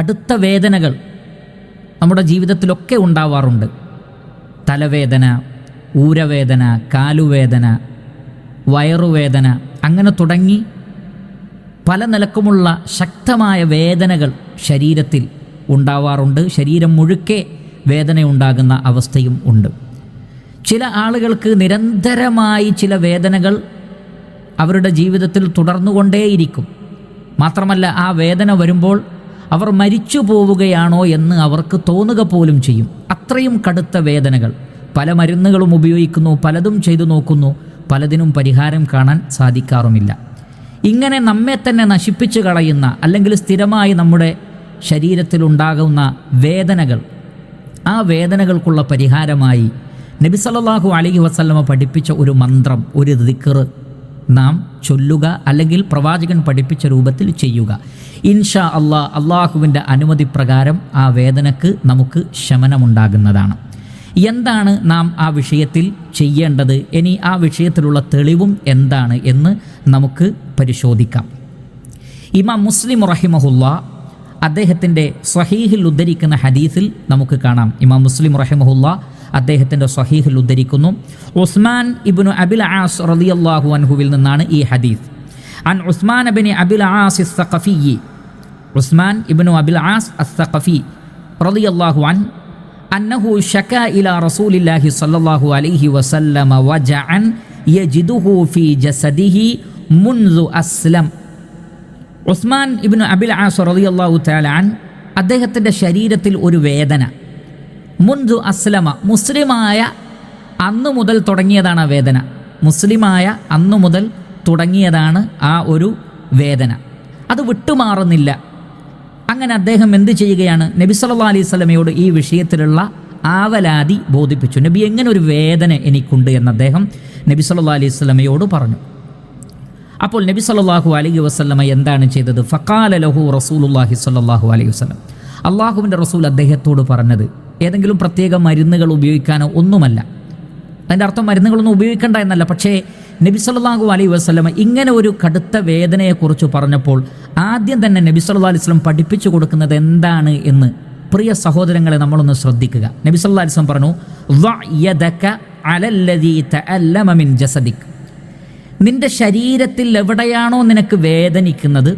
കടുത്ത വേദനകൾ നമ്മുടെ ജീവിതത്തിലൊക്കെ ഉണ്ടാവാറുണ്ട്. തലവേദന ഊരവേദന കാലുവേദന വയറുവേദന അങ്ങനെ തുടങ്ങി പല നിലക്കുമുള്ള ശക്തമായ വേദനകൾ ശരീരത്തിൽ ഉണ്ടാവാറുണ്ട്. ശരീരം മുഴുക്കെ വേദനയുണ്ടാകുന്ന അവസ്ഥയും ഉണ്ട്. ചില ആളുകൾക്ക് നിരന്തരമായി ചില വേദനകൾ അവരുടെ ജീവിതത്തിൽ തുടർന്നുകൊണ്ടേയിരിക്കും. മാത്രമല്ല ആ വേദന വരുമ്പോൾ അവർ മരിച്ചു പോവുകയാണോ എന്ന് അവർക്ക് തോന്നുക പോലും ചെയ്യും. അത്രയും കടുത്ത വേദനകൾ. പല മരുന്നുകളും ഉപയോഗിക്കുന്നു പലതും ചെയ്തു നോക്കുന്നു. പലതിനും പരിഹാരം കാണാൻ സാധിക്കാറുമില്ല. ഇങ്ങനെ നമ്മെ തന്നെ നശിപ്പിച്ചു കളയുന്ന അല്ലെങ്കിൽ സ്ഥിരമായി നമ്മുടെ ശരീരത്തിൽ ഉണ്ടാകുന്ന വേദനകൾ ആ വേദനകൾക്കുള്ള പരിഹാരമായി നബി സല്ലല്ലാഹു വസ്ലമ പഠിപ്പിച്ച ഒരു മന്ത്രം ഒരു ദിക്ർ നാം ചൊല്ലുക അല്ലെങ്കിൽ പ്രവാചകൻ പഠിപ്പിച്ച രൂപത്തിൽ ചെയ്യുക. ഇൻഷാ അള്ളാ അള്ളാഹുവിന്റെ അനുമതി പ്രകാരം ആ വേദനക്ക് നമുക്ക് ശമനമുണ്ടാകുന്നതാണ്. എന്താണ് നാം ആ വിഷയത്തിൽ ചെയ്യേണ്ടത്? ഇനി ആ വിഷയത്തിലുള്ള തെളിവും എന്താണ് എന്ന് നമുക്ക് പരിശോധിക്കാം. ഇമാം മുസ്ലിം റഹിമഹുല്ല അദ്ദേഹത്തിന്റെ സ്വഹീഹിൽ ഉദ്ധരിക്കുന്ന ഹദീസിൽ നമുക്ക് കാണാം. ഇമാം മുസ്ലിം റഹിമഹുല്ല അദ്ദേഹത്തിന്റെ സഹീഹിൽ ഉദ്ധരിക്കുന്നു. ഉസ്മാൻ ഇബ്നു അബിൽ ആസ് റലിയല്ലാഹു അൻഹുവിൽ നിന്നാണ് ഈ ഹദീസ്. അൻ ഉസ്മാൻ അബിന് അബിൽ ആസ് ഇസ്സഖഫി ഉസ്മാൻ ഇബ്നു അബിൽ ആസ് അസ് അസ്സഖഫി റലിയല്ലാഹു അൻ അന്നഹു ഷക്ക ഇല റസൂലില്ലാഹി സല്ലല്ലാഹു അലൈഹി വസല്ലമ വജഅൻ യജിദുഹു ഫി ജസദിഹി മുൻസു അസ്ലം. ഉസ്മാൻ ഇബ്നു അബിൽ ആസ് റളിയല്ലാഹു തആല അൻ അദ്ദേഹത്തിന്റെ ശരീരത്തിൽ ഒരു വേദന. മുൻതു അസ്ലമ മുസ്ലിമായ അന്നു മുതൽ തുടങ്ങിയതാണ് ആ വേദന. മുസ്ലിമായ അന്നു മുതൽ തുടങ്ങിയതാണ് ആ ഒരു വേദന. അത് വിട്ടുമാറുന്നില്ല. അങ്ങനെ അദ്ദേഹം എന്ത് ചെയ്യുകയാണ്? നബി സല്ലാ അലൈഹി സ്വലമയോട് ഈ വിഷയത്തിലുള്ള ആവലാതി ബോധിപ്പിച്ചു. നബി എങ്ങനെ ഒരു വേദന എനിക്കുണ്ട്? എന്ന് അദ്ദേഹം നബി സല്ലാ അലൈഹി സ്വലമയോട് പറഞ്ഞു. അപ്പോൾ നബി സല്ലാഹു അലൈഹി വസ്ലമ എന്താണ് ചെയ്തത്? ഫക്കാല ലഹു റസൂലുല്ലാഹി സല്ലാഹു അലൈഹി വസ്ലം അള്ളാഹുവിന്റെ റസൂൽ അദ്ദേഹത്തോട് പറഞ്ഞത് ഏതെങ്കിലും പ്രത്യേക മരുന്നുകൾ ഉപയോഗിക്കാനോ ഒന്നുമല്ല. അതിന്റെ അർത്ഥം മരുന്നുകളൊന്നും ഉപയോഗിക്കേണ്ട എന്നല്ല. പക്ഷേ നബി സല്ലാഹു അലൈഹി വസ്ലമ ഇങ്ങനെ ഒരു കടുത്ത വേദനയെക്കുറിച്ച് പറഞ്ഞപ്പോൾ ആദ്യം തന്നെ നബി സല്ലല്ലാഹു അലൈഹി വസ്ലം പഠിപ്പിച്ചു കൊടുക്കുന്നത് എന്താണ് എന്ന് പ്രിയ സഹോദരങ്ങളെ നമ്മളൊന്ന് ശ്രദ്ധിക്കുക. നബി സല്ലാ അലൈഹി പറഞ്ഞു "ളഅ യദക അലല്ലദീ തഅല്ലമ മിൻ ജസദിക്. നിന്റെ ശരീരത്തിൽ എവിടെയാണോ നിനക്ക് വേദനിക്കുന്നത്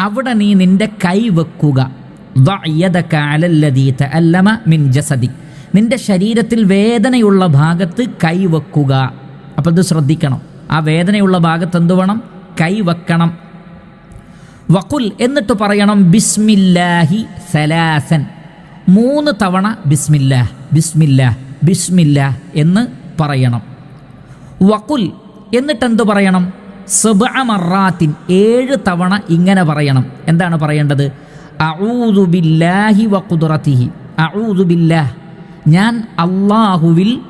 അവിടെ നീ നിന്റെ കൈ വെക്കുക. നിന്റെ ശരീരത്തിൽ വേദനയുള്ള ഭാഗത്ത് കൈവെക്കുക അപ്പോൾ ഇത് ശ്രദ്ധിക്കണം. ആ വേദനയുള്ള ഭാഗത്ത് എന്തു വേണം? കൈവെക്കണം വക്കുൽ എന്നിട്ട് പറയണം ബിസ്മില്ലാഹി സലാസൻ. മൂന്ന് തവണ ബിസ്മില്ലാ ബിസ്മില്ലാ ബിസ്മില്ല എന്ന് പറയണം. വക്കുൽ എന്നിട്ട് എന്ത് പറയണം? സബ ഏഴ് തവണ ഇങ്ങനെ പറയണം. എന്താണ് പറയേണ്ടത്? അഊദു ബില്ലാഹി വഖുദ്റതിഹി അഊദു ബില്ലാഹ് ഞാൻ അള്ളാഹുവിൽ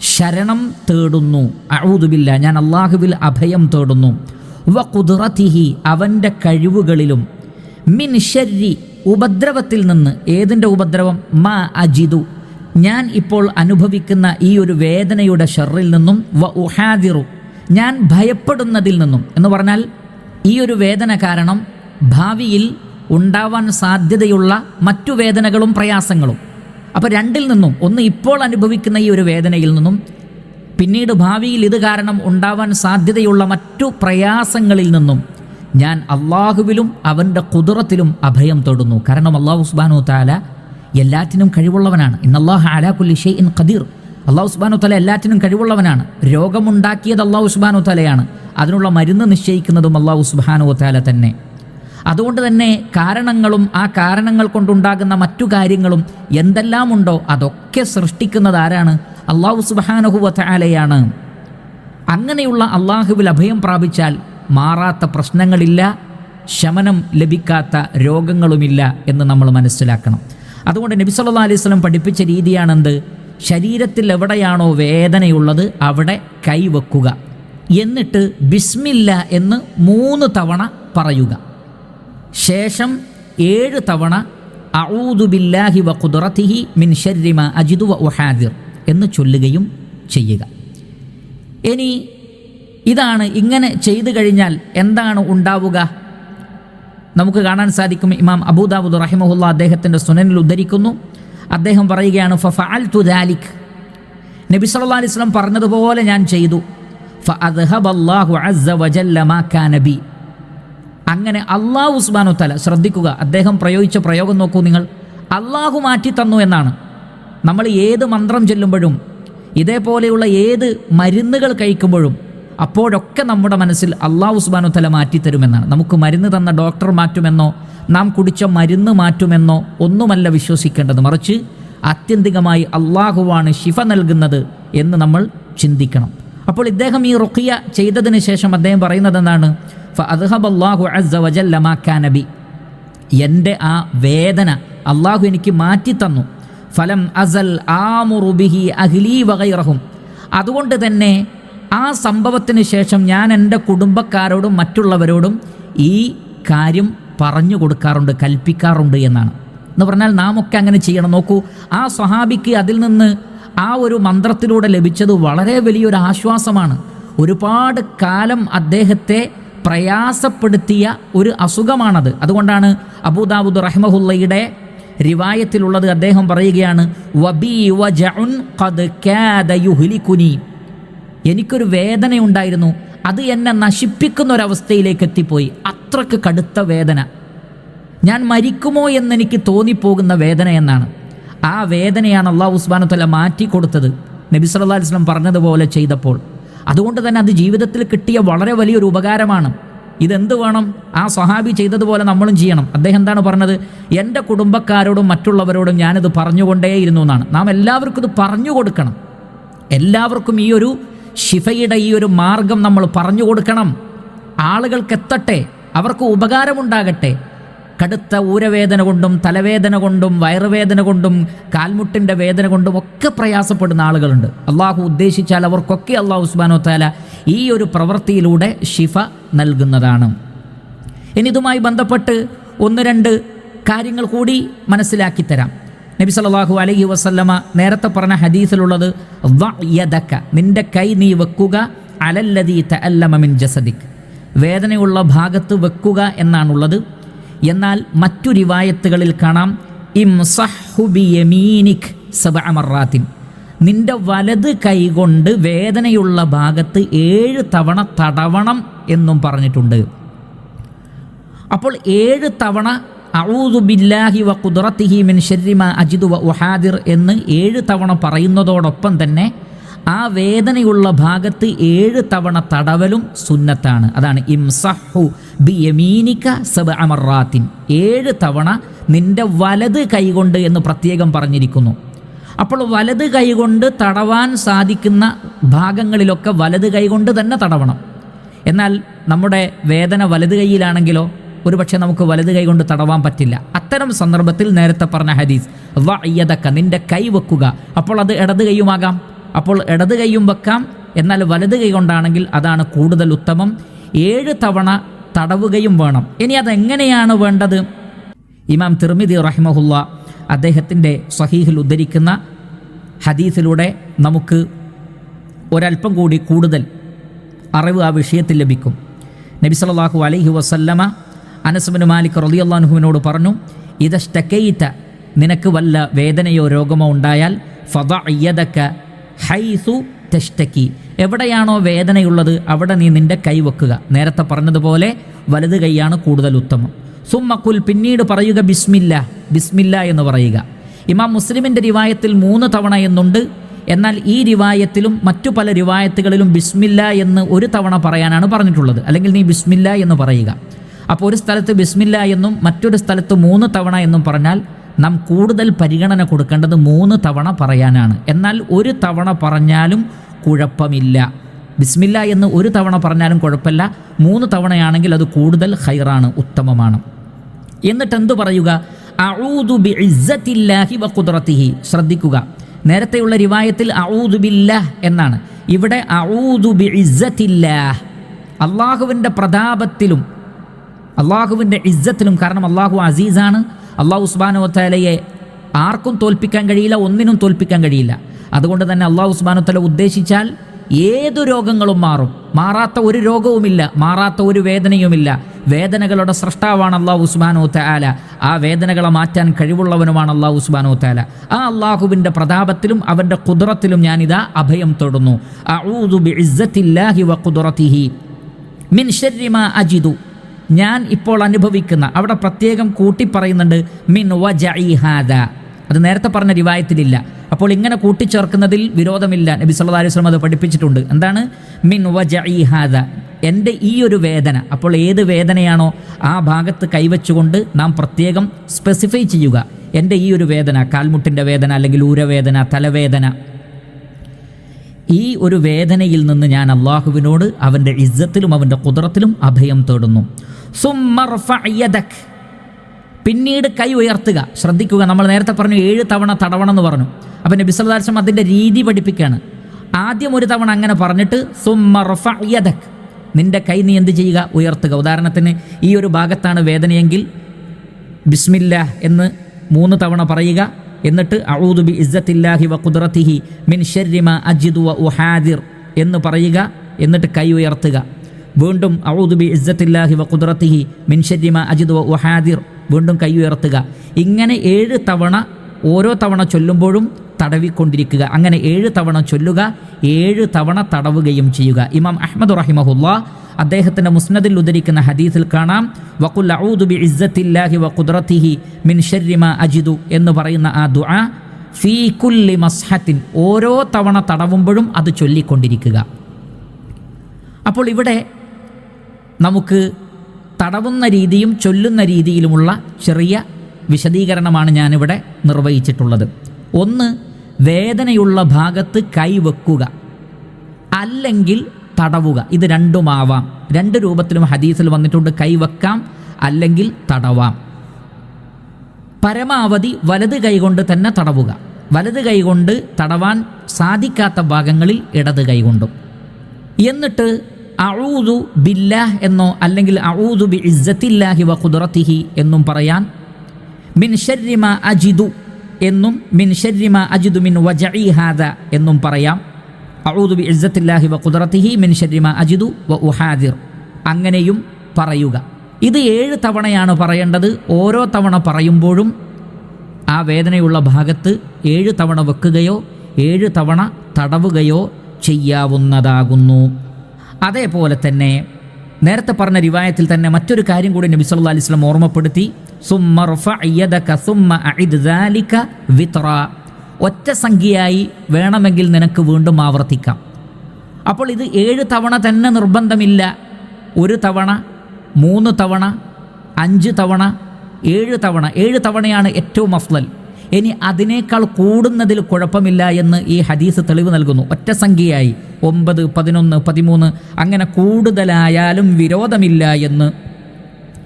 ശരണം തേടുന്നു. അഊദു ബില്ലാ ഞാൻ അള്ളാഹുവിൽ അഭയം തേടുന്നു. വ കുതിറത്തിഹി അവന്റെ കഴിവുകളിലും. മിൻ ഷരി ഉപദ്രവത്തിൽ നിന്ന്. ഏതിന്റെ ഉപദ്രവം? മാ അജിദു. ഞാൻ ഇപ്പോൾ അനുഭവിക്കുന്ന ഈ ഒരു വേദനയുടെ ഷെറിൽ നിന്നും വ ഉഹാദിറു. ഞാൻ ഭയപ്പെടുന്നതിൽ നിന്നും. എന്ന് പറഞ്ഞാൽ ഈ ഒരു വേദന കാരണം ഭാവിയിൽ ഉണ്ടാവാൻ സാധ്യതയുള്ള മറ്റു വേദനകളും പ്രയാസങ്ങളും. അപ്പോൾ രണ്ടിൽ നിന്നും ഒന്ന് ഇപ്പോൾ അനുഭവിക്കുന്ന ഈ ഒരു വേദനയിൽ നിന്നും പിന്നീട് ഭാവിയിൽ ഇത് കാരണം ഉണ്ടാവാൻ സാധ്യതയുള്ള മറ്റു പ്രയാസങ്ങളിൽ നിന്നും ഞാൻ അള്ളാഹുവിലും അവന്റെ കുതിറത്തിലും അഭയം തേടുന്നു. കാരണം അള്ളാഹു സുബാനു താല എല്ലാറ്റിനും കഴിവുള്ളവനാണ്. ഇന്നല്ലാഹ് അലാഖുല്ലി ഷെയ് ഇൻ ഖദീർ. അള്ളാഹു സുബാനു തല എല്ലാറ്റിനും കഴിവുള്ളവനാണ്. രോഗമുണ്ടാക്കിയത് അള്ളാഹു സുബാനു തലയാണ് അതിനുള്ള മരുന്ന് നിശ്ചയിക്കുന്നതും അള്ളാഹു സുബാനു താല തന്നെ. അതുകൊണ്ട് തന്നെ കാരണങ്ങളും ആ കാരണങ്ങൾ കൊണ്ടുണ്ടാകുന്ന മറ്റു കാര്യങ്ങളും എന്തെല്ലാമുണ്ടോ അതൊക്കെ സൃഷ്ടിക്കുന്നത് ആരാണ്? അള്ളാഹു സുബാനഹുവ താലയാണ് അങ്ങനെയുള്ള അള്ളാഹുവിൽ അഭയം പ്രാപിച്ചാൽ മാറാത്ത പ്രശ്നങ്ങളില്ല ശമനം ലഭിക്കാത്ത രോഗങ്ങളുമില്ല എന്ന് നമ്മൾ മനസ്സിലാക്കണം. അതുകൊണ്ട് നബി സല്ലാ അലൈഹി സ്വലം പഠിപ്പിച്ച രീതിയാണെന്ത്? ശരീരത്തിൽ എവിടെയാണോ വേദനയുള്ളത് അവിടെ കൈവെക്കുക. എന്നിട്ട് ബിസ്മില്ല എന്ന് മൂന്ന് തവണ പറയുക. ശേഷം ഏഴ് തവണ അഊദു ബില്ലാഹി വ ഖുദ്റതിഹി മിൻ ഷരിമ അജിദു വ ഉഹാദിർ എന്ന് ചൊല്ലുകയും ചെയ്യുക. ഇനി ഇതാണ് ഇങ്ങനെ ചെയ്തു കഴിഞ്ഞാൽ എന്താണ് ഉണ്ടാവുക? നമുക്ക് കാണാൻ സാധിക്കും ഇമാം അബൂദാബുദ് റഹിമഹുല്ല അദ്ദേഹത്തിന്റെ സുനനിൽ ഉദ്ധരിക്കുന്നു. അദ്ദേഹം പറയുകയാണ് ഫ ഫഅൽ തു ദാലിഖ് നബി സല്ലാ അലൈഹി സ്വലം പറഞ്ഞതുപോലെ ഞാൻ ചെയ്തു. ഫ അദ്ഹബ് അള്ളാഹു അസ്സ വജല്ല മാ കാന ബി. അങ്ങനെ അള്ളാഹു ഉസ്മാനു തല ശ്രദ്ധിക്കുക അദ്ദേഹം പ്രയോഗിച്ച പ്രയോഗം നോക്കൂ നിങ്ങൾ. അള്ളാഹു മാറ്റി തന്നു എന്നാണ്. നമ്മൾ ഏത് മന്ത്രം ചെല്ലുമ്പോഴും ഇതേപോലെയുള്ള ഏത് മരുന്നുകൾ കഴിക്കുമ്പോഴും അപ്പോഴൊക്കെ നമ്മുടെ മനസ്സിൽ അള്ളാഹു ഉസ്മാനു തല മാറ്റിത്തരുമെന്നാണ് നമുക്ക് മരുന്ന് തന്ന ഡോക്ടർ മാറ്റുമെന്നോ നാം കുടിച്ച മരുന്ന് മാറ്റുമെന്നോ ഒന്നുമല്ല വിശ്വസിക്കേണ്ടത്. മറിച്ച് ആത്യന്തികമായി അള്ളാഹുവാണ് ശിഫ നൽകുന്നത് എന്ന് നമ്മൾ ചിന്തിക്കണം. അപ്പോൾ ഇദ്ദേഹം ഈ റുഖിയ ചെയ്തതിന് ശേഷം അദ്ദേഹം പറയുന്നത് എന്താണ് എന്റെ ആ വേദന അള്ളാഹു എനിക്ക് മാറ്റി തന്നു. ഫലം അസൽ ആമുറുബിഹി അഹ്ലി വകൈറഹും അതുകൊണ്ട് തന്നെ ആ സംഭവത്തിന് ശേഷം ഞാൻ എന്റെ കുടുംബക്കാരോടും മറ്റുള്ളവരോടും ഈ കാര്യം പറഞ്ഞു കൊടുക്കാറുണ്ട് കൽപ്പിക്കാറുണ്ട് എന്നാണ്. എന്ന് പറഞ്ഞാൽ നാം ഒക്കെ അങ്ങനെ ചെയ്യണം. നോക്കൂ ആ സ്വഹാബിക്ക് അതിൽ നിന്ന് ആ ഒരു മന്ത്രത്തിലൂടെ ലഭിച്ചത് വളരെ വലിയൊരു ആശ്വാസമാണ്. ഒരുപാട് കാലം അദ്ദേഹത്തെ പ്രയാസപ്പെടുത്തിയ ഒരു അസുഖമാണത്. അതുകൊണ്ടാണ് അബൂദാബുദ് റഹ്മഹുല്ലയുടെ റിവായത്തിലുള്ളത് അദ്ദേഹം പറയുകയാണ് എനിക്കൊരു വേദനയുണ്ടായിരുന്നു അത് എന്നെ നശിപ്പിക്കുന്ന ഒരവസ്ഥയിലേക്ക് എത്തിപ്പോയി. അത്രയ്ക്ക് കടുത്ത വേദന. ഞാൻ മരിക്കുമോ എന്നെനിക്ക് തോന്നിപ്പോകുന്ന വേദന എന്നാണ്. ആ വേദനയാണ് അള്ളാഹു ഉസ്മാനത്തല്ല മാറ്റി കൊടുത്തത് നബി സല്ലല്ലാഹു അലൈഹി വസല്ലം പറഞ്ഞതുപോലെ ചെയ്തപ്പോൾ. അതുകൊണ്ട് തന്നെ അത് ജീവിതത്തിൽ കിട്ടിയ വളരെ വലിയൊരു ഉപകാരമാണ്. ഇതെന്ത് വേണം? ആ സഹാബി ചെയ്തതുപോലെ നമ്മളും ചെയ്യണം. അദ്ദേഹം എന്താണ് പറഞ്ഞത്? എന്റെ കുടുംബക്കാരോടും മറ്റുള്ളവരോടും ഞാനിത് പറഞ്ഞുകൊണ്ടേയിരുന്നു എന്നാണ് നാം എല്ലാവർക്കും ഇത് പറഞ്ഞു കൊടുക്കണം. എല്ലാവർക്കും ഈ ഒരു ശിഫയുടെ ഈ ഒരു മാർഗം നമ്മൾ പറഞ്ഞു കൊടുക്കണം. ആളുകൾക്ക് എത്തട്ടെ. അവർക്ക് ഉപകാരമുണ്ടാകട്ടെ. കടുത്ത ഊരവേദന കൊണ്ടും തലവേദന കൊണ്ടും വയറുവേദന കൊണ്ടും കാൽമുട്ടിന്റെ വേദന കൊണ്ടും ഒക്കെ പ്രയാസപ്പെടുന്ന ആളുകളുണ്ട്. അള്ളാഹു ഉദ്ദേശിച്ചാൽ അവർക്കൊക്കെ അള്ളാഹു ഉസ്മാനോ താല ഈ ഒരു പ്രവൃത്തിയിലൂടെ ഷിഫ നൽകുന്നതാണ്. ഇനി ഇതുമായി ബന്ധപ്പെട്ട് ഒന്ന് രണ്ട് കാര്യങ്ങൾ കൂടി മനസ്സിലാക്കി തരാം. നബി സല്ലല്ലാഹു അലഹി വസല്ലമ നേരത്തെ പറഞ്ഞ ഹദീസിലുള്ളത് നിന്റെ കൈ നീ വെക്കുക അലല്ലതീ തഅല്ലമ മിൻ ജസദിക് വേദനയുള്ള ഭാഗത്ത് വെക്കുക എന്നാണുള്ളത്. എന്നാൽ മറ്റു റിവായത്തുകളിൽ കാണാം ഇം ബിയമീനിക് സബഅ മറാത്തിൻ. നിന്റെ വലത് കൈകൊണ്ട് വേദനയുള്ള ഭാഗത്ത് ഏഴ് തവണ തടവണം എന്നും പറഞ്ഞിട്ടുണ്ട്. അപ്പോൾ ഏഴ് തവണ അഊദു ബില്ലാഹി വ കുദറത്തിഹി മിൻ ഷർരിമ അജിദു വ ഉഹാദിർ എന്ന് ഏഴ് തവണ പറയുന്നതോടൊപ്പം തന്നെ ആ വേദനയുള്ള ഭാഗത്ത് ഏഴ് തവണ തടവലും സുന്നത്താണ്. അതാണ് ഇംസഹു ബി യമീനിക സബ് അമറാത്തിൻ ഏഴ് തവണ നിന്റെ വലത് കൈകൊണ്ട് എന്ന് പ്രത്യേകം പറഞ്ഞിരിക്കുന്നു. അപ്പോൾ വലത് കൈകൊണ്ട് തടവാൻ സാധിക്കുന്ന ഭാഗങ്ങളിലൊക്കെ വലത് കൈകൊണ്ട് തന്നെ തടവണം. എന്നാൽ നമ്മുടെ വേദന വലത് കൈയിലാണെങ്കിലോ ഒരുപക്ഷെ നമുക്ക് വലത് കൈ കൊണ്ട് തടവാൻ പറ്റില്ല. അത്തരം സന്ദർഭത്തിൽ നേരത്തെ പറഞ്ഞ ഹദീസ് വയ്യതക്ക നിന്റെ കൈ വെക്കുക. അപ്പോൾ അത് ഇടത് കൈയുമാകാം. അപ്പോൾ ഇടത് കൈയും വെക്കാം. എന്നാൽ വലത് കൈ കൊണ്ടാണെങ്കിൽ അതാണ് കൂടുതൽ ഉത്തമം. ഏഴ് തവണ തടവുകയും വേണം. ഇനി അതെങ്ങനെയാണ് വേണ്ടത്? ഇമാം തിർമിദി റഹിമഹുല്ല അദ്ദേഹത്തിന്റെ സഹീഹിൽ ഉദ്ധരിക്കുന്ന ഹദീസിലൂടെ നമുക്ക് ഒരല്പം കൂടി കൂടുതൽ അറിവ് ആ വിഷയത്തിൽ ലഭിക്കും. നബി സല്ലല്ലാഹു അലൈഹി വസല്ലമ അനസ്ബിന് മാലിക് റളിയല്ലാഹുവിനോട് പറഞ്ഞു ഇതഷ്ടക്കയിത്ത നിനക്ക് വല്ല വേദനയോ രോഗമോ ഉണ്ടായാൽ ഫദഅയ്യദക ഹൈസു തെഷ്ടക്കി എവിടെയാണോ വേദനയുള്ളത് അവിടെ നീ നിന്റെ കൈ വെക്കുക. നേരത്തെ പറഞ്ഞതുപോലെ വലത് കൈയാണ് കൂടുതൽ ഉത്തമം. സുമ്മക്കുൽ പിന്നീട് പറയുക ബിസ്മില്ല ബിസ്മില്ല എന്ന് പറയുക. ഇമാം മുസ്ലിമിന്റെ രിവായത്തിൽ മൂന്ന് തവണ എന്നുണ്ട്. എന്നാൽ ഈ രിവായത്തിലും മറ്റു പല രിവായത്തുകളിലും ബിസ്മില്ല എന്ന് ഒരു തവണ പറയാനാണ് പറഞ്ഞിട്ടുള്ളത്. അല്ലെങ്കിൽ നീ ബിസ്മില്ല എന്ന് പറയുക. അപ്പോൾ ഒരു സ്ഥലത്ത് ബിസ്മില്ല എന്നും മറ്റൊരു സ്ഥലത്ത് മൂന്ന് തവണ എന്നും പറഞ്ഞാൽ നാം കൂടുതൽ പരിഗണന കൊടുക്കേണ്ടത് മൂന്ന് തവണ പറയാനാണ്. എന്നാൽ ഒരു തവണ പറഞ്ഞാലും കുഴപ്പമില്ല. ബിസ്മില്ല എന്ന് ഒരു തവണ പറഞ്ഞാലും കുഴപ്പമില്ല. മൂന്ന് തവണയാണെങ്കിൽ അത് കൂടുതൽ ഹൈറാണ് ഉത്തമമാണ്. എന്നിട്ട് എന്തു പറയുക? അഊദു ബിഇസ്സത്തില്ലാഹി വ ശ്രദ്ധിക്കുക. നേരത്തെയുള്ള റിവായത്തിൽ അഊദു ബില്ലാഹ് എന്നാണ്. ഇവിടെ അഊദു ബിഇസ്സത്തില്ലാഹ്. അള്ളാഹുവിന്റെ പ്രതാപത്തിലും അള്ളാഹുവിന്റെ ഇസ്സത്തിലും കാരണം അള്ളാഹു അസീസാണ്. അള്ളാഹു ഉസ്മാനു തലയെ ആർക്കും തോൽപ്പിക്കാൻ കഴിയില്ല ഒന്നിനും തോൽപ്പിക്കാൻ കഴിയില്ല. അതുകൊണ്ട് തന്നെ അള്ളാഹു ഉസ്മാനു തല ഉദ്ദേശിച്ചാൽ ഏതു രോഗങ്ങളും മാറും. മാറാത്ത ഒരു രോഗവുമില്ല മാറാത്ത ഒരു വേദനയുമില്ല. വേദനകളുടെ സൃഷ്ടാവാണ് അള്ളാഹു ഉസ്മാനോ തആല ആ വേദനകളെ മാറ്റാൻ കഴിവുള്ളവനുമാണ് അള്ളാഹു ഉസ്മാനോ തആല ആ അള്ളാഹുവിന്റെ പ്രതാപത്തിലും അവന്റെ കുതിറത്തിലും ഞാനിതാ അഭയം തൊടുന്നു. അഊദു ബിഇസ്സത്തില്ലാഹി വ കുതിറത്തിഹി മിൻ ശർരി അജിദു. ഞാൻ ഇപ്പോൾ അനുഭവിക്കുന്ന അവിടെ പ്രത്യേകം കൂട്ടി പറയുന്നുണ്ട് മിൻ വജഇ ഹാദ. അത് നേരത്തെ പറഞ്ഞ റിവായത്തിലില്ല. അപ്പോൾ ഇങ്ങനെ കൂട്ടിച്ചേർക്കുന്നതിൽ വിരോധമില്ല. നബി സല്ലല്ലാഹു അലൈഹി സ്വലം അത് പഠിപ്പിച്ചിട്ടുണ്ട്. എന്താണ്? മിൻ വജഇ ഹാദ. എന്റെ ഈ ഒരു വേദന അപ്പോൾ ഏത് വേദനയാണോ ആ ഭാഗത്ത് കൈവച്ചുകൊണ്ട് നാം പ്രത്യേകം സ്പെസിഫൈ ചെയ്യുക. എന്റെ ഈ ഒരു വേദന കാൽമുട്ടിന്റെ വേദന അല്ലെങ്കിൽ ഊരവേദന തലവേദന ഈ ഒരു വേദനയിൽ നിന്ന് ഞാൻ അള്ളാഹുവിനോട് അവന്റെ ഇജ്ജത്തിലും അവന്റെ കുതിരത്തിലും അഭയം തേടുന്നു. പിന്നീട് കൈ ഉയർത്തുക. ശ്രദ്ധിക്കുക നമ്മൾ നേരത്തെ പറഞ്ഞു ഏഴ് തവണ തടവണം എന്ന് പറഞ്ഞു. അപ്പം നബി അലൈഹി അതിന്റെ രീതി പഠിപ്പിക്കുകയാണ്. ആദ്യം ഒരു തവണ അങ്ങനെ പറഞ്ഞിട്ട് സുമ്മർഫഅ യദക്. നിന്റെ കൈ നീ എന്ത് ചെയ്യുക? ഉയർത്തുക. ഉദാഹരണത്തിന് ഈ ഒരു ഭാഗത്താണ് വേദനയെങ്കിൽ ബിസ്മില്ല എന്ന് മൂന്ന് തവണ പറയുക. എന്നിട്ട് അഊദു ബി ഇസ്സത്തില്ലാഹി വ കുദ്രത്തിഹി മിൻ ഷെരിമ അജിദ് വ ഉഹാദിർ എന്ന് പറയുക എന്നിട്ട് കൈ ഉയർത്തുക. വീണ്ടും അഊദു ബി ഇസ്സത്തില്ലാഹി വ കുദ്രത്തിഹി മിൻ ഷെരിമ അജിദു വ ഉഹാദിർ വീണ്ടും കൈ ഉയർത്തുക. ഇങ്ങനെ ഏഴ് തവണ ഓരോ തവണ ചൊല്ലുമ്പോഴും തടവിക്കൊണ്ടിരിക്കുക. അങ്ങനെ ഏഴ് തവണ ചൊല്ലുക ഏഴ് തവണ തടവുകയും ചെയ്യുക. ഇമാം അഹമ്മദ് റഹിമഹുല്ല അദ്ദേഹത്തിന്റെ മുസ്നദിൽ ഉദ്ധരിക്കുന്ന ഹദീസിൽ കാണാം. വക്കുൽ ഔദുബി ഇസ്സത്തില്ലാഹി വ മിൻ ഷെരിമ അജിദു എന്ന് പറയുന്ന ആ ദുആ ഫീ കുല്ലി മസ്ഹത്തിൻ ഓരോ തവണ തടവുമ്പോഴും അത് ചൊല്ലിക്കൊണ്ടിരിക്കുക. അപ്പോൾ ഇവിടെ നമുക്ക് തടവുന്ന രീതിയും ചൊല്ലുന്ന രീതിയിലുമുള്ള ചെറിയ വിശദീകരണമാണ് ഞാനിവിടെ നിർവഹിച്ചിട്ടുള്ളത്. ഒന്ന് വേദനയുള്ള ഭാഗത്ത് കൈവെക്കുക. അല്ലെങ്കിൽ തടവുക. ഇത് രണ്ടുമാവാം. രണ്ട് രൂപത്തിലും ഹദീസിൽ വന്നിട്ടുണ്ട് കൈവെക്കാം അല്ലെങ്കിൽ തടവാം. പരമാവധി വലത് കൈകൊണ്ട് തന്നെ തടവുക. വലത് കൈകൊണ്ട് തടവാൻ സാധിക്കാത്ത ഭാഗങ്ങളിൽ ഇടത് കൈകൊണ്ടും എന്നിട്ട് അഴൂതു ബില്ലാഹ് എന്നോ അല്ലെങ്കിൽ അഴൂതു ബി ഇസ്സത്തില്ലാഹി വ ഖുദ്റതിഹി എന്നും പറയാൻ മിൻ ഷരിമ അജിദു എന്നും മിൻ ഷരിമ അജിദു മിൻ വജഇ ഹാദ എന്നും പറയാം. അഊദു ബി ഇസ്സത്തില്ലാഹി വ ഖുദ്റതിഹി മിൻ ഷർരിമ അജിദു വ ഉഹാദിർ. അങ്ങനെയും പറയുക. ഇത് ഏഴ് തവണയാണ് പറയേണ്ടത്. ഓരോ തവണ പറയുമ്പോഴും ആ വേദനയുള്ള ഭാഗത്ത് ഏഴ് തവണ വെക്കുകയോ ഏഴ് തവണ തടവുകയോ ചെയ്യാവുന്നതാകുന്നു. അതേപോലെ തന്നെ നേരത്തെ പറഞ്ഞ റിവായത്തിൽ തന്നെ മറ്റൊരു കാര്യം കൂടി നബി സല്ലല്ലാഹു അലൈഹി വസല്ലം ഓർമ്മപ്പെടുത്തി. സുമ്മ സുമ്മ വിത്ര ഒറ്റ സംഖ്യയായി വേണമെങ്കിൽ നിനക്ക് വീണ്ടും ആവർത്തിക്കാം. അപ്പോൾ ഇത് ഏഴ് തവണ തന്നെ നിർബന്ധമില്ല. ഒരു തവണ മൂന്ന് തവണ അഞ്ച് തവണ ഏഴ് തവണ. ഏഴ് തവണയാണ് ഏറ്റവും അഫ്ലൽ ഇനി അതിനേക്കാൾ കൂടുന്നതിൽ കുഴപ്പമില്ല എന്ന് ഈ ഹദീസ് തെളിവ് നൽകുന്നു. ഒറ്റ സംഖ്യയായി. ഒമ്പത് പതിനൊന്ന് പതിമൂന്ന്. അങ്ങനെ കൂടുതലായാലും വിരോധമില്ല എന്ന്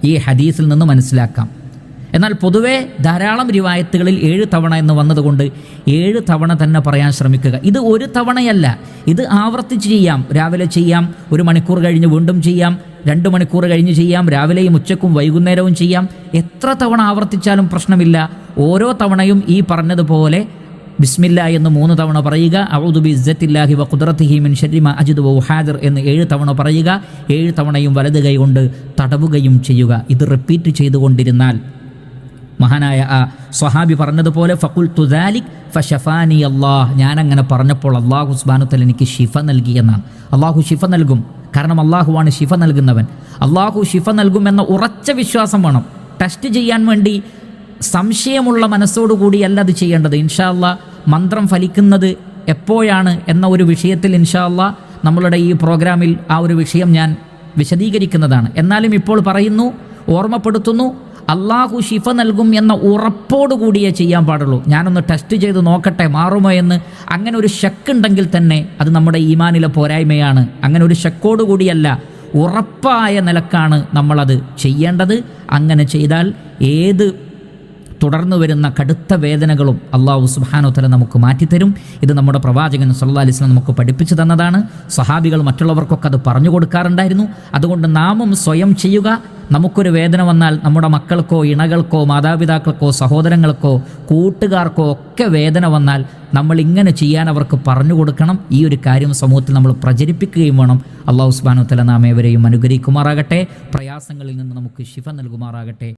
ഈ ഹദീസിൽ നിന്ന് മനസ്സിലാക്കാം. എന്നാൽ പൊതുവേ ധാരാളം രിവായത്തുകളിൽ ഏഴ് തവണ എന്ന് വന്നതുകൊണ്ട് ഏഴ് തവണ തന്നെ പറയാൻ ശ്രമിക്കുക. ഇത് ഒരു തവണയല്ല. ഇത് ആവർത്തിച്ച് ചെയ്യാം. രാവിലെ ചെയ്യാം ഒരു മണിക്കൂർ കഴിഞ്ഞ് വീണ്ടും ചെയ്യാം രണ്ട് മണിക്കൂർ കഴിഞ്ഞ് ചെയ്യാം രാവിലെയും ഉച്ചക്കും വൈകുന്നേരവും ചെയ്യാം. എത്ര തവണ ആവർത്തിച്ചാലും പ്രശ്നമില്ല. ഓരോ തവണയും ഈ പറഞ്ഞതുപോലെ ബിസ്മില്ല എന്ന് മൂന്ന് തവണ പറയുക ഔദു ബി ഇസ്സത്തില്ലാഹി വ ഖുദ്റത്തിഹി മിൻ ഷരിമ അജിദു വ ഹാദിർ എന്ന് ഏഴ് തവണ പറയുക ഏഴ് തവണയും വലത് കൈ കൊണ്ട് തടവുകയും ചെയ്യുക. ഇത് റിപ്പീറ്റ് ചെയ്തുകൊണ്ടിരുന്നാൽ മഹാനായ ആ സ്വഹാബി പറഞ്ഞതുപോലെ ഫക്കുൽ തുദാലിക് ഫഷഫാനി അള്ളാഹ് ഞാനങ്ങനെ പറഞ്ഞപ്പോൾ അള്ളാഹു സുബാനുത്തൽ എനിക്ക് ഷിഫ നൽകി എന്നാണ്. അള്ളാഹു ഷിഫ നൽകും. കാരണം അള്ളാഹുവാണ് ഷിഫ നൽകുന്നവൻ. അള്ളാഹു ഷിഫ എന്ന ഉറച്ച വിശ്വാസം വേണം. ടെസ്റ്റ് ചെയ്യാൻ വേണ്ടി സംശയമുള്ള മനസ്സോടുകൂടിയല്ല അത് ചെയ്യേണ്ടത്. ഇൻഷാ അല്ലാ മന്ത്രം ഫലിക്കുന്നത് എപ്പോഴാണ് എന്ന ഒരു വിഷയത്തിൽ ഇൻഷാ അല്ലാ നമ്മളുടെ ഈ പ്രോഗ്രാമിൽ ആ ഒരു വിഷയം ഞാൻ വിശദീകരിക്കുന്നതാണ്. എന്നാലും ഇപ്പോൾ പറയുന്നു ഓർമ്മപ്പെടുത്തുന്നു അള്ളാഹു ഷിഫ നൽകും എന്ന ഉറപ്പോടുകൂടിയേ ചെയ്യാൻ പാടുള്ളൂ. ഞാനൊന്ന് ടെസ്റ്റ് ചെയ്ത് നോക്കട്ടെ മാറുമോ എന്ന്. അങ്ങനെ ഒരു ശക്കുണ്ടെങ്കിൽ തന്നെ അത് നമ്മുടെ ഈമാനിലെ പോരായ്മയാണ്. അങ്ങനെ ഒരു ശക്കോടുകൂടിയല്ല ഉറപ്പായ നിലക്കാണ് നമ്മളത് ചെയ്യേണ്ടത്. അങ്ങനെ ചെയ്താൽ ഏത് തുടർന്ന് വരുന്ന കടുത്ത വേദനകളും അള്ളാഹു സുബാനോ തല നമുക്ക് മാറ്റിത്തരും. ഇത് നമ്മുടെ പ്രവാചകൻ സല്ലാ അലിസ്ലം നമുക്ക് പഠിപ്പിച്ചു തന്നതാണ്. സഹാബികൾ മറ്റുള്ളവർക്കൊക്കെ അത് പറഞ്ഞു കൊടുക്കാറുണ്ടായിരുന്നു. അതുകൊണ്ട് നാമും സ്വയം ചെയ്യുക. നമുക്കൊരു വേദന വന്നാൽ നമ്മുടെ മക്കൾക്കോ ഇണകൾക്കോ മാതാപിതാക്കൾക്കോ സഹോദരങ്ങൾക്കോ കൂട്ടുകാർക്കോ ഒക്കെ വേദന വന്നാൽ നമ്മൾ ഇങ്ങനെ ചെയ്യാൻ അവർക്ക് പറഞ്ഞു കൊടുക്കണം. ഈ ഒരു കാര്യം സമൂഹത്തിൽ നമ്മൾ പ്രചരിപ്പിക്കുകയും വേണം. അള്ളാഹു സുബാനു തല നാം ഏവരെയും അനുഗ്രഹിക്കുമാറാകട്ടെ. പ്രയാസങ്ങളിൽ നിന്ന് നമുക്ക് ശിഫ നൽകുമാറാകട്ടെ.